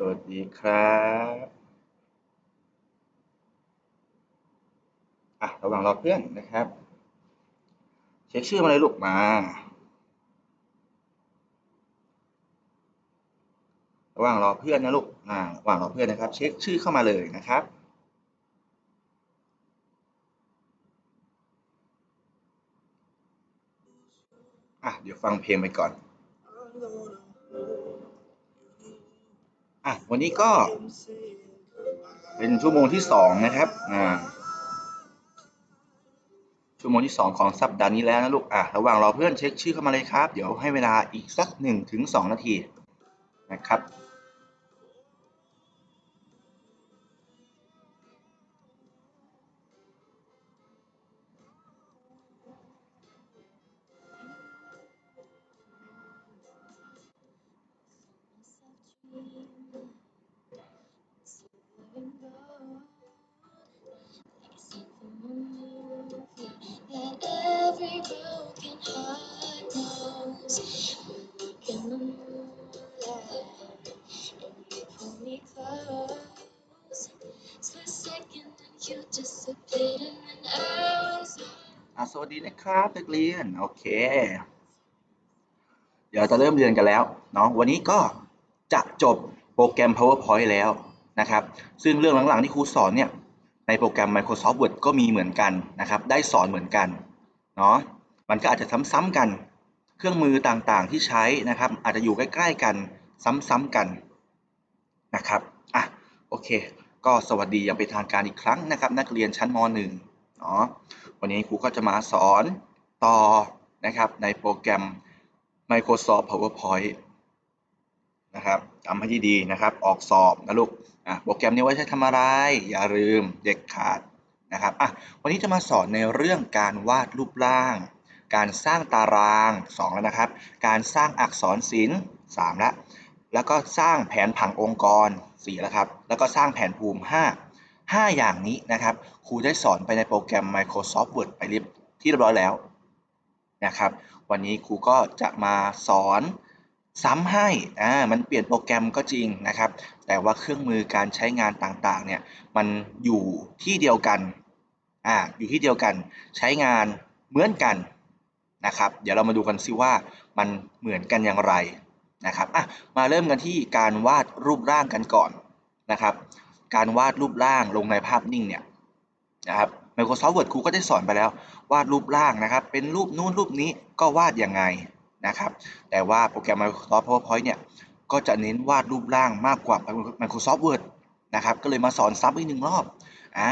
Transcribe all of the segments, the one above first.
สวัสดีครับอะระหว่างรอเพื่อนนะครับ เช็คชื่อมาเลยลูกมา ระหว่างรอเพื่อนนะลูกอ่าระหว่างรอเพื่อนนะครับ เช็คชื่อเข้ามาเลยนะครับอะเดี๋ยวฟังเพลงไปก่อน อะวันนี้ก็ เป็นชั่วโมงที่สองนะครับอ่าชั่วโมงที่สองของสัปดาห์นี้แล้วนะลูกอะระหว่างรอเพื่อนเช็คชื่อเข้ามาเลยครับ เดี๋ยวให้เวลาอีกสักหนึ่งถึงสองนาทีนะครับ me close. Split second and you disappeared and I was อะสวัสดีนะครับนักเรียน โอเค เดี๋ยวจะเริ่มเรียนกันแล้วเนาะวันนี้ก็จะจบโปรแกรม PowerPoint แล้วนะครับ ซึ่งเรื่องหลังๆที่ครูสอนเนี่ย ในโปรแกรม Microsoft Word ก็มีเหมือนกันนะครับ ได้สอนเหมือนกันเนาะมันก็อาจจะซ้ำๆกัน เครื่องมือต่างๆที่ใช้นะครับ อาจจะอยู่ใกล้ ๆ กันซ้ำๆกัน นะครับอะโอเค ก็สวัสดีอย่างเป็นทางการอีกครั้งนะครับ นักเรียนชั้นม .1 เนาะวันนี้ครูก็จะมาสอนต่อนะครับในโปรแกรม Microsoft PowerPoint นะครับจำให้ดีๆนะครับ ออกสอบนะลูกอะโปรแกรมนี้ไว้ใช้ทำอะไร อย่าลืมเด็กขาดนะครับอะวันนี้จะมาสอนในเรื่องการวาดรูปร่าง การสร้างตาราง 2 แล้วนะครับ การสร้างอักษรศิลป์3แล้ว แล้วก็สร้างแผนผังองค์กร4แล้วครับ แล้วก็สร้างแผนภูมิ 5 5 อย่างนี้นะครับ ครูได้สอนไปในโปรแกรม Microsoft Word ไปเรียบที่เรียบร้อยแล้วนะครับ วันนี้ครูก็จะมาสอนซ้ำให้ อ่า มันเปลี่ยนโปรแกรมก็จริงนะครับ แต่ว่าเครื่องมือการใช้งานต่างๆ เนี่ย มันอยู่ที่เดียวกัน อ่า อยู่ที่เดียวกัน ใช้งานเหมือนกันนะครับ เดี๋ยวเรามาดูกันซิว่ามันเหมือนกันอย่างไร นะครับอะมาเริ่มกันที่การวาดรูปร่างกันก่อนนะครับ การวาดรูปร่างลงในภาพนิ่งเนี่ยนะครับ Microsoft Word ครูก็ได้สอนไปแล้ว วาดรูปร่างนะครับ เป็นรูปนู้นรูปนี้ก็วาดยังไงนะครับ แต่ว่าโปรแกรม Microsoft PowerPoint เนี่ยก็จะเน้นวาดรูปร่างมากกว่า Microsoft Word นะครับ ก็เลยมาสอนซ้ำอีกหนึ่งรอบอ่า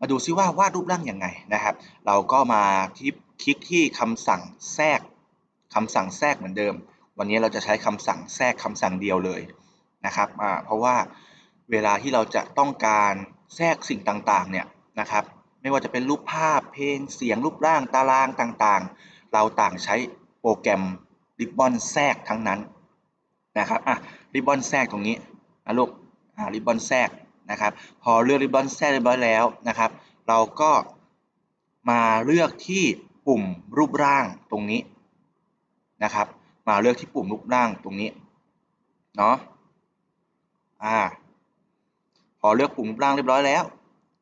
มาดูซิว่าวาดรูปร่างยังไงนะครับ เราก็มาที่คลิกที่คำสั่งแทรกคำสั่งแทรกเหมือนเดิม วันนี้เราจะใช้คำสั่งแทรกคำสั่งเดียวเลยนะครับเพราะว่าเวลาที่เราจะต้องการแทรกสิ่งต่างๆเนี่ยนะครับ ไม่ว่าจะเป็นรูปภาพเพลงเสียงรูปร่างตารางต่างๆ เราต่างใช้โปรแกรมริบบอนแทรกทั้งนั้นนะครับอะริบบอนแทรกตรงนี้นะลูกอ่าริบบอนแทรกนะครับ พอเลือกริบบอนแทรกเรียบร้อยแล้วนะครับ เราก็มาเลือกที่ปุ่มรูปร่างตรงนี้นะครับ มาเลือกที่ปุ่มรูปร่างตรงนี้เนาะอ่าพอเลือกปุ่มรูปร่างเรียบร้อยแล้ว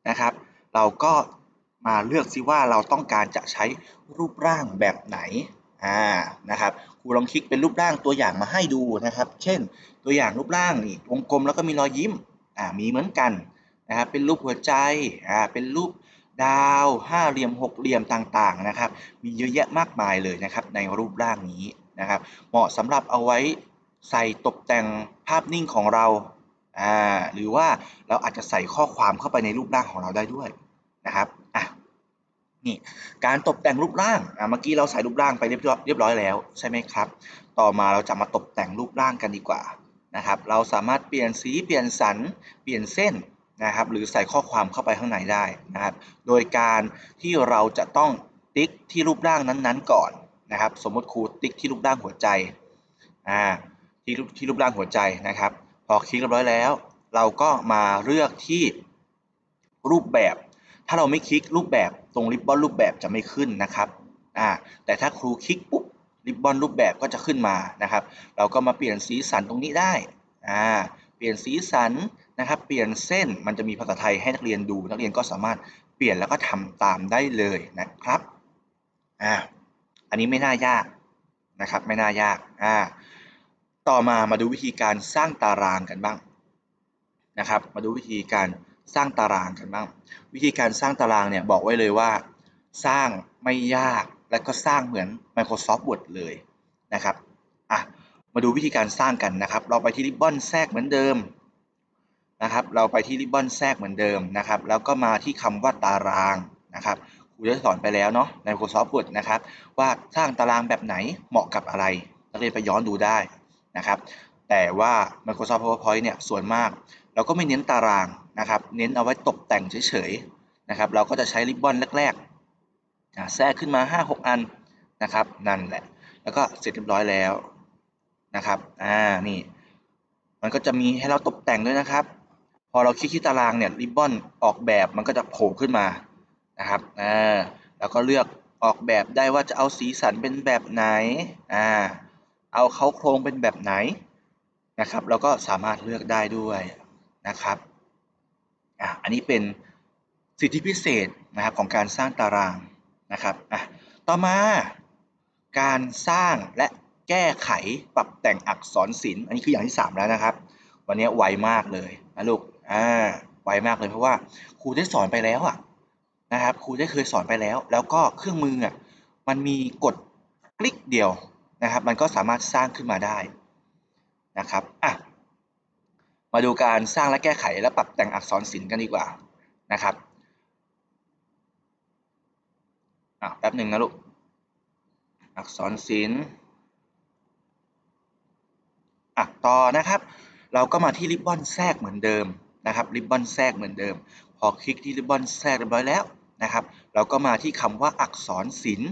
นะครับ เราก็มาเลือกซิว่าเราต้องการจะใช้รูปร่างแบบไหนอ่านะครับครูลองคลิกเป็นรูปร่างตัวอย่างมาให้ดูนะครับ เช่น ตัวอย่างรูปร่างนี่วงกลมแล้วก็มีรอยยิ้มอ่ามีเหมือนกันนะครับเป็นรูปหัวใจอ่าเป็นรูปดาวห้าเหลี่ยมหกเหลี่ยมต่างๆนะครับ มีเยอะแยะมากมายเลยนะครับในรูปร่างนี้ นะครับ เหมาะสำหรับเอาไว้ใส่ตกแต่งภาพนิ่งของเราอ่าหรือว่าเราอาจจะใส่ข้อความเข้าไปในรูปร่างของเราได้ด้วยนะครับอะนี่การตกแต่งรูปร่างอะเมื่อกี้เราใส่รูปร่างไปเรียบร้อยเรียบร้อยแล้วใช่ไหมครับ ต่อมาเราจะมาตกแต่งรูปร่างกันดีกว่านะครับ เราสามารถเปลี่ยนสีเปลี่ยนสันเปลี่ยนเส้นนะครับ หรือใส่ข้อความเข้าไปข้างในได้นะครับ โดยการที่เราจะต้องติ๊กที่รูปร่างนั้นๆ ก่อน นะครับ สมมติครูติ๊กที่รูปร่างหัวใจอ่าที่รูปที่รูปร่างหัวใจนะครับ พอคลิกเรียบร้อยแล้ว เราก็มาเลือกที่รูปแบบ ถ้าเราไม่คลิกรูปแบบตรงริบบอนรูปแบบจะไม่ขึ้นนะครับอ่าแต่ถ้าครูคลิกปุ๊บริบบอนรูปแบบก็จะขึ้นมานะครับ เราก็มาเปลี่ยนสีสันตรงนี้ได้อ่าเปลี่ยนสีสันนะครับ เปลี่ยนเส้นมันจะมีภาษาไทยให้นักเรียนดู นักเรียนก็สามารถเปลี่ยนแล้วก็ทำตามได้เลยนะครับอ่า อันนี้ไม่น่ายากนะครับ ไม่น่ายากอ่าต่อมามาดูวิธีการสร้างตารางกันบ้างนะครับ มาดูวิธีการสร้างตารางกันบ้าง วิธีการสร้างตารางเนี่ยบอกไว้เลยว่า สร้างไม่ยากและก็สร้างเหมือน Microsoft Word เลยนะครับอะมาดูวิธีการสร้างกันนะครับ เราไปที่ริบบอนแทรกเหมือนเดิมนะครับ เราไปที่ริบบอนแทรกเหมือนเดิมนะครับ แล้วก็มาที่คำว่าตารางนะครับ ครูได้สอนไปแล้วเนาะใน Microsoft Word นะครับ ว่าสร้างตารางแบบไหนเหมาะกับอะไรนักเรียนไปย้อนดูได้นะครับ แต่ว่า Microsoft PowerPoint เนี่ยส่วนมาก เราก็ไม่เน้นตารางนะครับ เน้นเอาไว้ตกแต่งเฉยๆนะครับ เราก็จะใช้ริบบอนแรกๆแทรกขึ้นมา 5-6 อันนะครับ นั่นแหละ แล้วก็เสร็จเรียบร้อยแล้วนะครับ อ่า นี่ มันก็จะมีให้เราตกแต่งด้วยนะครับ พอเราคลิกที่ตารางเนี่ยริบบอนออกแบบมันก็จะโผล่ขึ้นมา นะครับอ่าแล้วก็เลือกออกแบบได้ว่าจะเอาสีสันเป็นแบบไหนอ่าเอาเขาโครงเป็นแบบไหนนะครับเราก็สามารถเลือกได้ด้วยนะครับอะอันนี้เป็นสิทธิพิเศษนะครับของการสร้างตารางนะครับอะต่อมาการสร้างและแก้ไขปรับแต่งอักษรศิลป์อันนี้คืออย่างที่ 3 แล้วนะครับ วันนี้ไวมากเลยนะลูกอ่าไวมากเลยเพราะว่าครูได้สอนไปแล้วอะ นะครับครูได้เคยสอนไปแล้ว แล้วก็เครื่องมืออะมันมีกดคลิกเดียวนะครับ มันก็สามารถสร้างขึ้นมาได้นะครับอะมาดูการสร้างและแก้ไขและปรับแต่งอักษรศิลป์กันดีกว่านะครับอะแป๊บหนึ่งนะลูกอักษรศิลป์อะต่อนะครับ เราก็มาที่ริบบอนแทรกเหมือนเดิมนะครับริบบอนแทรกเหมือนเดิม พอคลิกที่ริบบอนแทรกเรียบร้อยแล้ว นะครับ เราก็มาที่คำว่าอักษรศิลป์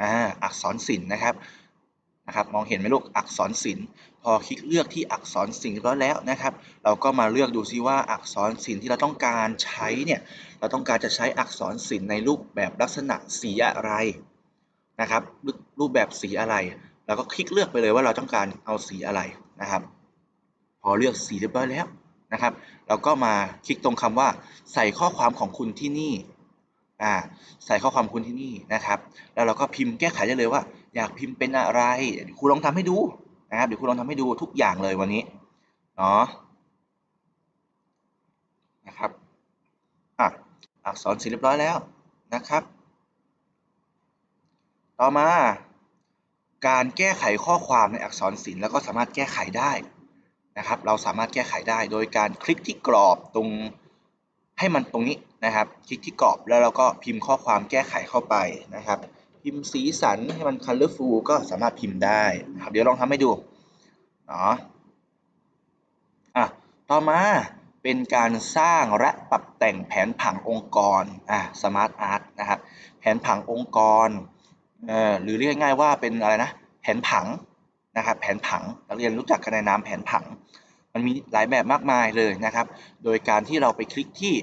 อ่าอักษรศิลป์นะครับนะครับ มองเห็นไหมลูกอักษรศิลป์พอคลิกเลือกที่อักษรศิลป์เรียบร้อยแล้วนะครับ เราก็มาเลือกดูซิว่าอักษรศิลป์ที่เราต้องการใช้เนี่ยเราต้องการจะใช้อักษรศิลป์ในรูปแบบลักษณะสีอะไรนะครับรูปแบบสีอะไรเราก็คลิกเลือกไปเลยว่าเราต้องการเอาสีอะไรนะครับ พอเลือกสีเรียบร้อยแล้วนะครับ เราก็มาคลิกตรงคำว่าใส่ข้อความของคุณที่นี่ อ่าใส่ข้อความคุณที่นี่นะครับ แล้วเราก็พิมพ์แก้ไขได้เลยว่า อยากพิมพ์เป็นอะไรครูลองทำให้ดูนะครับเดี๋ยวครูลองทำให้ดูทุกอย่างเลยวันนี้เนาะนะครับอะอักษรศิลป์เรียบร้อยแล้วนะครับ ต่อมาการแก้ไขข้อความในอักษรศิลป์แล้วก็สามารถแก้ไขได้นะครับ เราสามารถแก้ไขได้โดยการคลิกที่กรอบตรง ให้มันตรงนี้นะครับ คลิกที่กรอบแล้วเราก็พิมพ์ข้อความแก้ไขเข้าไปนะครับ พิมพ์สีสันให้มัน colorful ก็สามารถพิมพ์ได้นะครับเดี๋ยวลองทำให้ดูเนาะอะต่อมาเป็นการสร้างและปรับแต่งแผนผังองค์กรอะ smart art นะครับแผนผังองค์กรเอ่อหรือเรียกง่ายว่าเป็นอะไรนะแผนผังนะครับแผนผังนักเรียนรู้จักกันในนามแผนผัง มันมีหลายแบบมากมายเลยนะครับ โดยการที่เราไปคลิกที่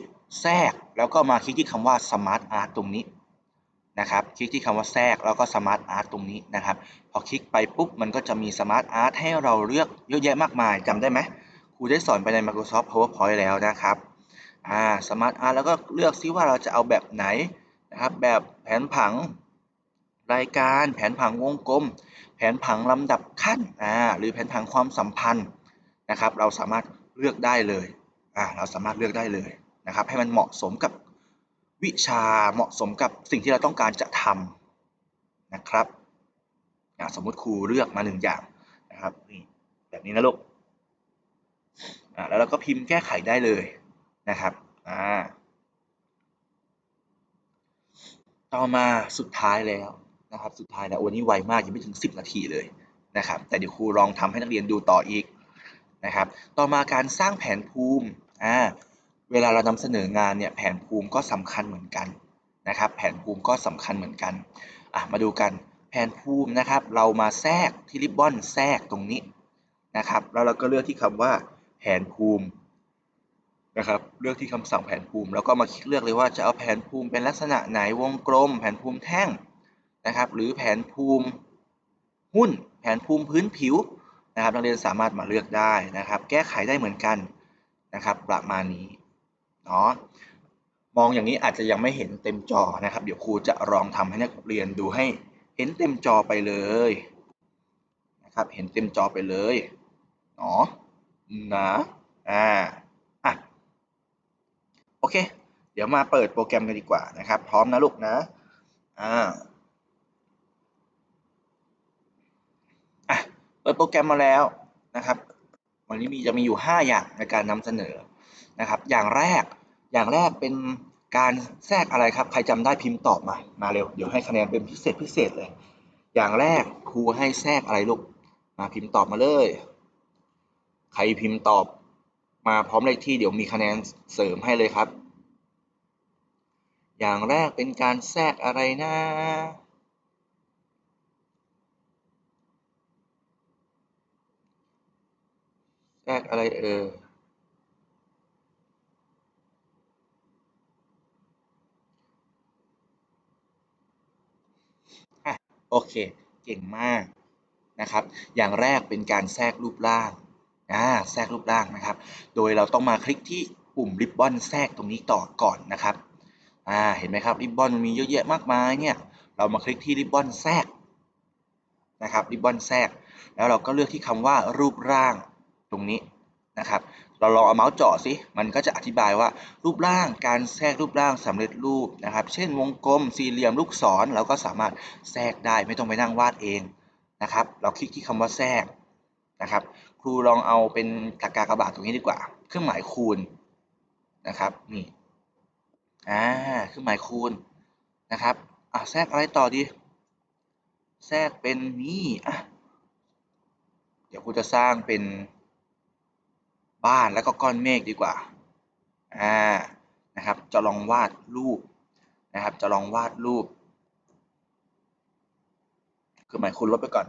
แทรกแล้วก็มาคลิกที่คำว่า smart art ตรงนี้นะครับ คลิกที่คำว่าแทรกแล้วก็ smart art ตรงนี้นะครับ พอคลิกไปปุ๊บมันก็จะมี smart art ให้เราเลือกเยอะแยะมากมายจำได้ไหมครูได้สอนไปใน Microsoft PowerPoint แล้วนะครับอ่า smart art แล้วก็เลือกซิว่าเราจะเอาแบบไหนนะครับ แบบแผนผังรายการแผนผังวงกลม แผนผังลำดับขั้นอ่าหรือแผนผังความสัมพันธ์นะครับ เราสามารถเลือกได้เลยอ่าเราสามารถเลือกได้เลย นะครับ ให้มันเหมาะสมกับวิชาเหมาะสมกับสิ่งที่เราต้องการจะทำนะครับสมมุติครูเลือกมาหนึ่งอย่างนะครับนี่แบบนี้นะลูกแล้วเราก็พิมพ์แก้ไขได้เลยนะครับต่อมาสุดท้ายแล้วนะครับ สุดท้ายแล้ววันนี้ไวมากยังไม่ถึง 10 นาทีเลยนะครับ แต่เดี๋ยวครูลองทำให้นักเรียนดูต่ออีกนะครับ ต่อมาการสร้างแผนภูมิอ่า เวลาเรานำเสนองานเนี่ยแผนภูมิก็สำคัญเหมือนกันนะครับ แผนภูมิก็สำคัญเหมือนกันอะมาดูกันแผนภูมินะครับ เรามาแทรกที่ริบบอนแทรกตรงนี้นะครับ แล้วเราก็เลือกที่คำว่าแผนภูมินะครับ เลือกที่คำสั่งแผนภูมิแล้วก็มาคลิกเลือกเลยว่าจะเอาแผนภูมิเป็นลักษณะไหนวงกลม แผนภูมิแท่งนะครับ หรือแผนภูมิหุ้น แผนภูมิพื้นผิวนะครับนักเรียนสามารถมาเลือกได้นะครับ แก้ไขได้เหมือนกันนะครับ ประมาณนี้ เนาะมองอย่างนี้อาจจะยังไม่เห็นเต็มจอนะครับ เดี๋ยวครูจะลองทำให้นักเรียนดูให้เห็นเต็มจอไปเลยนะครับ เห็นเต็มจอไปเลยเนาะนะอ่าอะโอเค เดี๋ยวมาเปิดโปรแกรมกันดีกว่านะครับ พร้อมนะลูกนะอ่าอะเปิดโปรแกรมมาแล้วนะครับ วันนี้มีจะมีอยู่ 5 อย่างในการนำเสนอ นะครับ อย่างแรกอย่างแรกเป็นการแทรกอะไรครับ ใครจำได้พิมพ์ตอบมามาเร็วเดี๋ยวให้คะแนนเป็นพิเศษพิเศษเลย อย่างแรกครูให้แทรกอะไรลูกมาพิมพ์ตอบมาเลย ใครพิมพ์ตอบมาพร้อมเลขที่เดี๋ยวมีคะแนนเสริมให้เลยครับ อย่างแรกเป็นการแทรกอะไรนะแทรกอะไรเออ โอเค เก่งมากนะครับ อย่างแรกเป็นการแทรกรูปร่างอ่าแทรกรูปร่างนะครับ โดยเราต้องมาคลิกที่ปุ่มริบบอนแทรกตรงนี้ต่อก่อนนะครับอ่าเห็นไหมครับริบบอนมันมีเยอะแยะมากมายเนี่ย เรามาคลิกที่ริบบอนแทรกนะครับริบบอนแทรก แล้วเราก็เลือกที่คำว่ารูปร่างตรงนี้นะครับ เราลองเอาเมาส์เจาะสิ มันก็จะอธิบายว่ารูปร่างการแทรกรูปร่างสำเร็จรูปนะครับ เช่นวงกลมสี่เหลี่ยมลูกศรเราก็สามารถแทรกได้ไม่ต้องไปนั่งวาดเองนะครับ เราคลิกที่คำว่าแทรกนะครับ ครูลองเอาเป็นตากากระบาทตรงนี้ดีกว่า เครื่องหมายคูณนะครับนี่อ่าเครื่องหมายคูณนะครับอะแทรกอะไรต่อดี แทรกเป็นนี่อะเดี๋ยวครูจะสร้างเป็น บ้านแล้วก็ก้อนเมฆดีกว่าอ่านะครับจะลองวาดรูปนะครับจะลองวาดรูป คือหมายคุณลบไปก่อน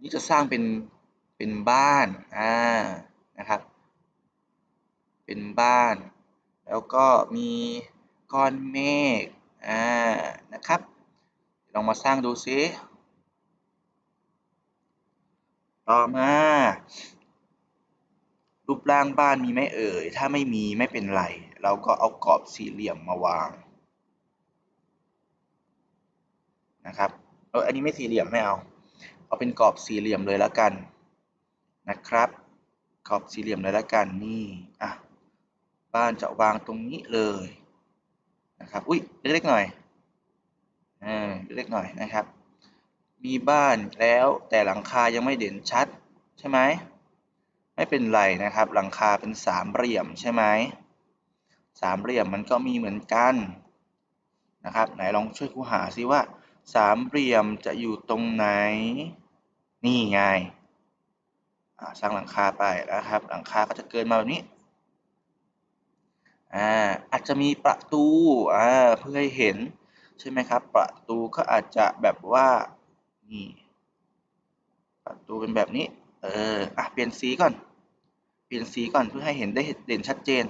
นี่จะสร้างเป็นเป็นบ้านอ่านะครับ เป็นบ้าน แล้วก็มีก้อนเมฆอ่านะครับ ลองมาสร้างดูซิต่อมา รูปร่างบ้านมีไหมเอ่ย ถ้าไม่มีไม่เป็นไร เราก็เอากรอบสี่เหลี่ยมมาวางนะครับ เออ อันนี้ไม่สี่เหลี่ยมไม่เอา เอาเป็นกรอบสี่เหลี่ยมเลยแล้วกันนะครับ กรอบสี่เหลี่ยมเลยแล้วกันนี่ อะ บ้านจะวางตรงนี้เลยนะครับ อุ้ยเล็กๆหน่อยเออเล็กๆหน่อยนะครับ มีบ้านแล้วแต่หลังคายังไม่เด่นชัดใช่ไหม ไม่เป็นไรนะครับ หลังคาเป็นสามเหลี่ยมใช่ไหมสามเหลี่ยมมันก็มีเหมือนกันนะครับ ไหนลองช่วยครูหาซิว่าสามเหลี่ยมจะอยู่ตรงไหน นี่ไงสร้างหลังคาไปนะครับ หลังคาก็จะเกินมาแบบนี้อ่าอาจจะมีประตูอ่าเพื่อให้เห็นใช่ไหมครับ ประตูก็อาจจะแบบว่านี่ประตูเป็นแบบนี้ เอออะเปลี่ยนสีก่อน เปลี่ยนสีก่อนเพื่อให้เห็นได้เด่นชัดเจน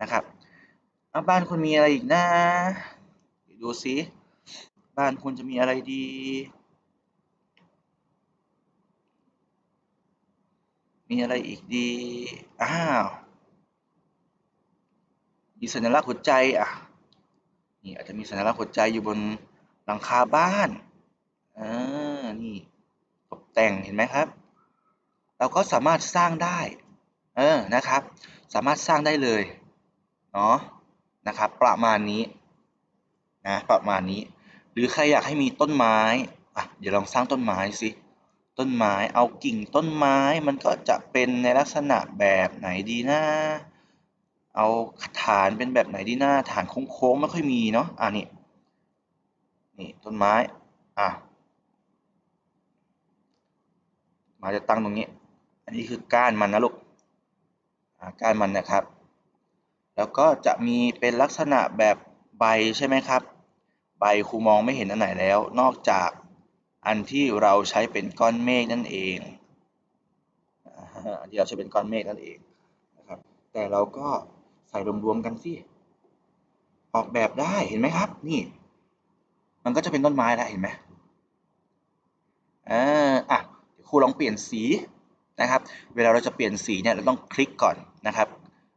นะครับอะบ้านคุณมีอะไรอีกนะดูสิบ้านคุณจะมีอะไรดี มีอะไรอีกดี อ้าว มีสัญลักษณ์หัวใจอะ นี่อาจจะมีสัญลักษณ์หัวใจอยู่บนหลังคาบ้านเออนี่ แต่งเห็นไหมครับ เราก็สามารถสร้างได้ เออ นะครับ สามารถสร้างได้เลย เนาะ นะครับ ประมาณนี้ นะ ประมาณนี้ หรือใครอยากให้มีต้นไม้ อะ เดี๋ยวลองสร้างต้นไม้สิ ต้นไม้ เอากิ่งต้นไม้ มันก็จะเป็นในลักษณะแบบไหนดีนะ เอาฐานเป็นแบบไหนดีนะฐานโค้งๆไม่ค่อยมีเนาะ อะนี่ นี่ต้นไม้ อะ มาจะตั้งตรงนี้ อันนี้คือก้านมันนะลูกก้านมันนะครับ แล้วก็จะมีเป็นลักษณะแบบใบใช่ไหมครับ ใบครูมองไม่เห็นอันไหนแล้ว นอกจากอันที่เราใช้เป็นก้อนเมฆนั่นเองอันที่เราใช้เป็นก้อนเมฆนั่นเองนะครับ แต่เราก็ใส่รวมๆกันสิออกแบบได้เห็นไหมครับ นี่ มันก็จะเป็นต้นไม้แล้วเห็นไหมเอออะ ครูลองเปลี่ยนสีนะครับ เวลาเราจะเปลี่ยนสีเนี่ยเราต้องคลิกก่อนนะครับ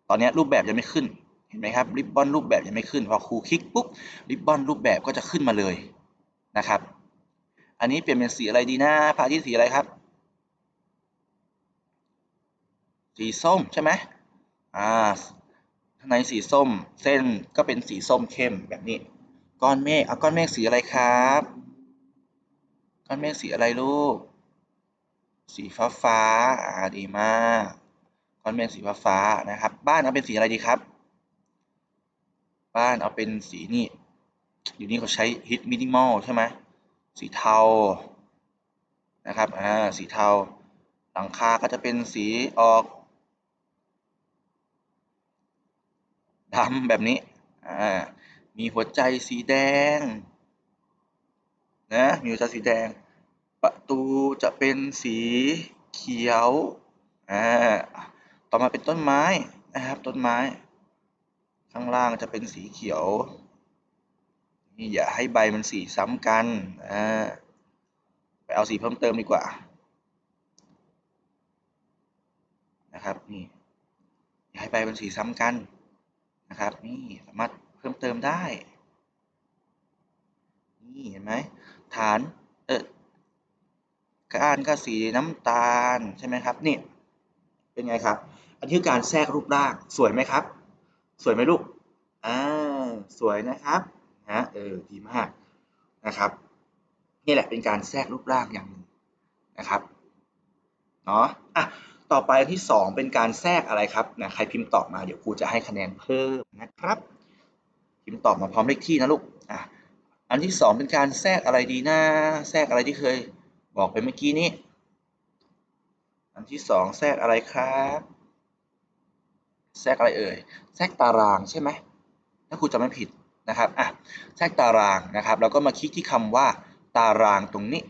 ตอนนี้รูปแบบยังไม่ขึ้นเห็นไหมครับริบบอนรูปแบบยังไม่ขึ้น พอครูคลิกปุ๊บริบบอนรูปแบบก็จะขึ้นมาเลยนะครับ อันนี้เปลี่ยนเป็นสีอะไรดีนะพระอาทิตย์สีอะไรครับ สีส้มใช่ไหมอ่าข้างในสีส้มเส้นก็เป็นสีส้มเข้มแบบนี้ ก้อนเมฆเอาก้อนเมฆสีอะไรครับ ก้อนเมฆสีอะไรลูก สีฟ้าฟ้าอ่าดีมากก้อนเมฆสีฟ้าฟ้านะครับ บ้านเอาเป็นสีอะไรดีครับ บ้านเอาเป็นสีนี่อยู่นี่เขาใช้ฮิตมินิมอลใช่ไหมสีเทานะครับอ่าสีเทาหลังคาก็จะเป็นสีออกดำแบบนี้อ่ามีหัวใจสีแดงนะมีหัวใจสีแดง ประตูจะเป็นสีเขียวอ่าต่อมาเป็นต้นไม้นะครับ ต้นไม้ ข้างล่างจะเป็นสีเขียวนี่อย่าให้ใบมันสีซ้ำกันอ่าไปเอาสีเพิ่มเติมดีกว่านะครับนี่อย่าให้ใบเป็นสีซ้ำกันนะครับ นี่สามารถเพิ่มเติมได้ นี่เห็นไหมฐาน ก้านก็สีน้ำตาลใช่ไหมครับนี่เป็นไงครับ อันนี้คือการแทรกรูปร่างสวยไหมครับ สวยไหมลูกอ่าสวยนะครับนะเออดีมากนะครับ นี่แหละเป็นการแทรกรูปร่างอย่างหนึ่งนะครับเนาะอะต่อไปอันที่ 2 เป็นการแทรกอะไรครับนะใครพิมพ์ตอบมาเดี๋ยวครูจะให้คะแนนเพิ่มนะครับ พิมพ์ตอบมาพร้อมเลขที่นะลูกอะอันที่ 2 เป็นการแทรกอะไรดีนะแทรกอะไรที่เคย บอกไปเมื่อกี้นี้ อันที่2แทรกอะไรครับแทรกอะไรเอ่ยแทรกตารางใช่ไหมถ้าครูจำไม่ผิดนะครับอะแทรกตารางนะครับ แล้วก็มาคลิกที่คำว่าตารางตรงนี้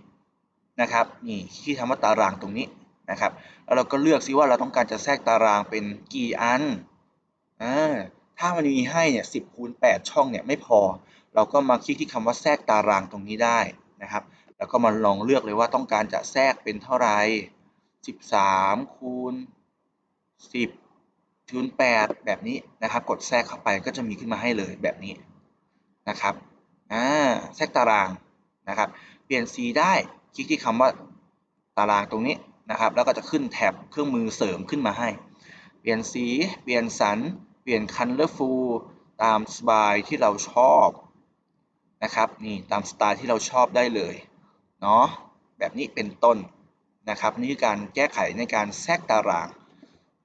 นะครับนี่คลิกที่คำว่าตารางตรงนี้นะครับ แล้วเราก็เลือกซิว่าเราต้องการจะแทรกตารางเป็นกี่อันอ่าถ้ามันมีให้เนี่ยสิบคูณแปดช่องเนี่ยไม่พอ เราก็มาคลิกที่คำว่าแทรกตารางตรงนี้ได้นะครับ แล้วก็มาลองเลือกเลยว่าต้องการจะแทรกเป็นเท่าไหร่สิบสามคูณสิบคูณแปดแบบนี้นะครับ กดแทรกเข้าไปก็จะมีขึ้นมาให้เลยแบบนี้นะครับอ่าแทรกตารางนะครับ เปลี่ยนสีได้คลิกที่คำว่าตารางตรงนี้นะครับ แล้วก็จะขึ้นแท็บเครื่องมือเสริมขึ้นมาให้ เปลี่ยนสี เปลี่ยนสัน เปลี่ยน colorful ตามสไตล์ที่เราชอบนะครับ นี่ตามสไตล์ที่เราชอบได้เลย เนาะแบบนี้เป็นต้นนะครับนี่คือการแก้ไขในการแทรกตาราง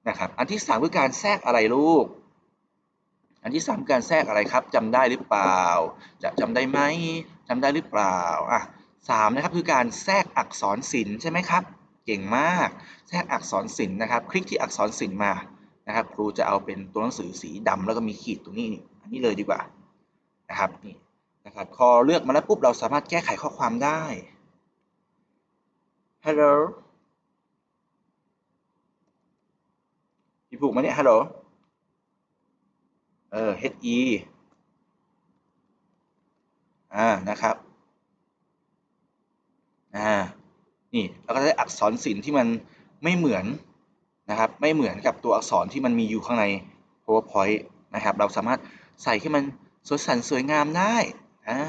นะครับอันที่สามคือการแทรกอะไรลูก อันที่สามการแทรกอะไรครับจำได้หรือเปล่า จะจำได้ไหมจำได้หรือเปล่าอะสามนะครับคือการแทรกอักษรศิลป์ใช่ไหมครับ เก่งมากแทรกอักษรศิลป์นะครับ คลิกที่อักษรศิลป์มานะครับ ครูจะเอาเป็นตัวหนังสือสีดำแล้วก็มีขีดตรงนี้อันนี้เลยดีกว่านะครับนี่นะครับพอเลือกมาแล้วปุ๊บเราสามารถแก้ไขข้อความได้ Hello มีผูกไหมเนี่ย Hello เออ HE อ่า นะครับ อ่า นี่เราก็ได้อักษรศิลป์ที่มันไม่เหมือนนะครับ ไม่เหมือนกับตัวอักษรที่มันมีอยู่ข้างใน PowerPoint นะครับ เราสามารถใส่ให้มันสวยสันสวยงามได้ อ่า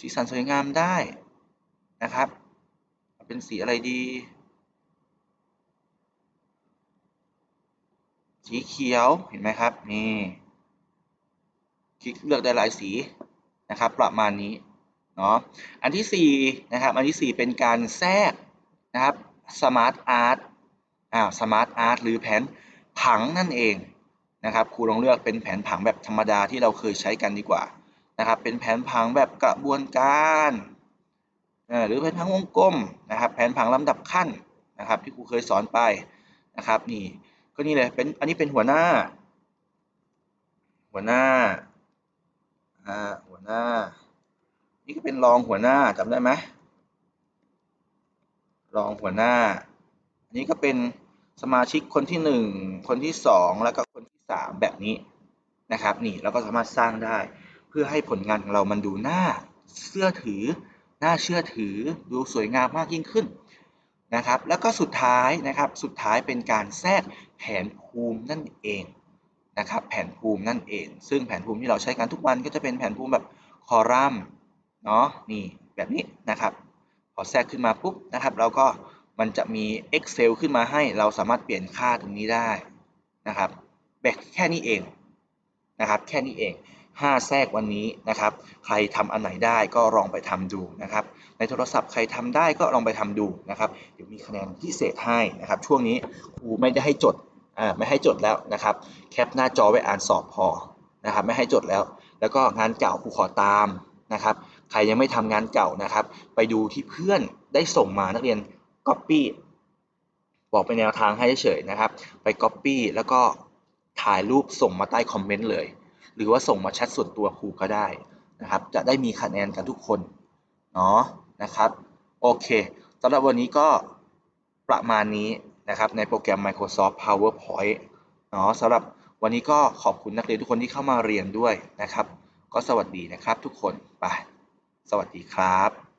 สีสันสวยงามได้นะครับ เป็นสีอะไรดี สีเขียวเห็นไหมครับ นี่ คลิกเลือกได้หลายสีนะครับ ประมาณนี้เนาะอันที่4นะครับ อันที่ 4 เป็นการแทรกนะครับ Smart Art อ่า Smart Art หรือแผนผังนั่นเองนะครับครูลองเลือกเป็นแผนผังแบบธรรมดาที่เราเคยใช้กันดีกว่านะครับ เป็นแผนผังแบบกระบวนการ หรือแผนผังวงกลมนะครับแผนผังลำดับขั้นนะครับที่ครูเคยสอนไปนะครับนี่ก็นี่เลยเป็นอันนี้เป็นหัวหน้า หัวหน้าอ่าหัวหน้า นี่ก็เป็นรองหัวหน้าจำได้ไหมรองหัวหน้า อันนี้ก็เป็นสมาชิกคนที่หนึ่งคนที่สองแล้วก็คนที่สามแบบนี้นะครับนี่เราก็สามารถสร้างได้ เพื่อให้ผลงานของเรามันดูน่าเชื่อถือ น่าเชื่อถือดูสวยงามมากยิ่งขึ้นนะครับ แล้วก็สุดท้ายนะครับสุดท้ายเป็นการแทรกแผนภูมินั่นเองนะครับแผนภูมินั่นเอง ซึ่งแผนภูมิที่เราใช้กันทุกวันก็จะเป็นแผนภูมิแบบคอลัมน์เนาะนี่แบบนี้นะครับพอแทรกขึ้นมาปุ๊บนะครับ เราก็มันจะมี Excel ขึ้นมาให้เราสามารถเปลี่ยนค่าตรงนี้ได้นะครับแบบแค่นี้เองนะครับแค่นี้เอง 5 แทรกวันนี้นะครับ ใครทำอันไหนได้ก็ลองไปทำดูนะครับ ในโทรศัพท์ใครทำได้ก็ลองไปทำดูนะครับ เดี๋ยวมีคะแนนพิเศษให้นะครับ ช่วงนี้ครูไม่ได้ให้จดอ่าไม่ให้จดแล้วนะครับ แคปหน้าจอไว้อ่านสอบพอนะครับ ไม่ให้จดแล้ว แล้วก็งานเก่าครูขอตามนะครับ ใครยังไม่ทำงานเก่านะครับ ไปดูที่เพื่อนได้ส่งมานักเรียน Copy บอกเป็นแนวทางให้เฉยๆนะครับ ไป Copy แล้วก็ถ่ายรูปส่งมาใต้คอมเมนต์เลย หรือว่าส่งมาแชทส่วนตัวครูก็ได้นะครับ จะได้มีคะแนนกันทุกคนเนาะนะครับโอเคสำหรับวันนี้ก็ประมาณนี้นะครับในโปรแกรม Microsoft PowerPoint เนาะสำหรับวันนี้ก็ขอบคุณนักเรียนทุกคนที่เข้ามาเรียนด้วยนะครับ ก็สวัสดีนะครับทุกคนไปสวัสดีครับ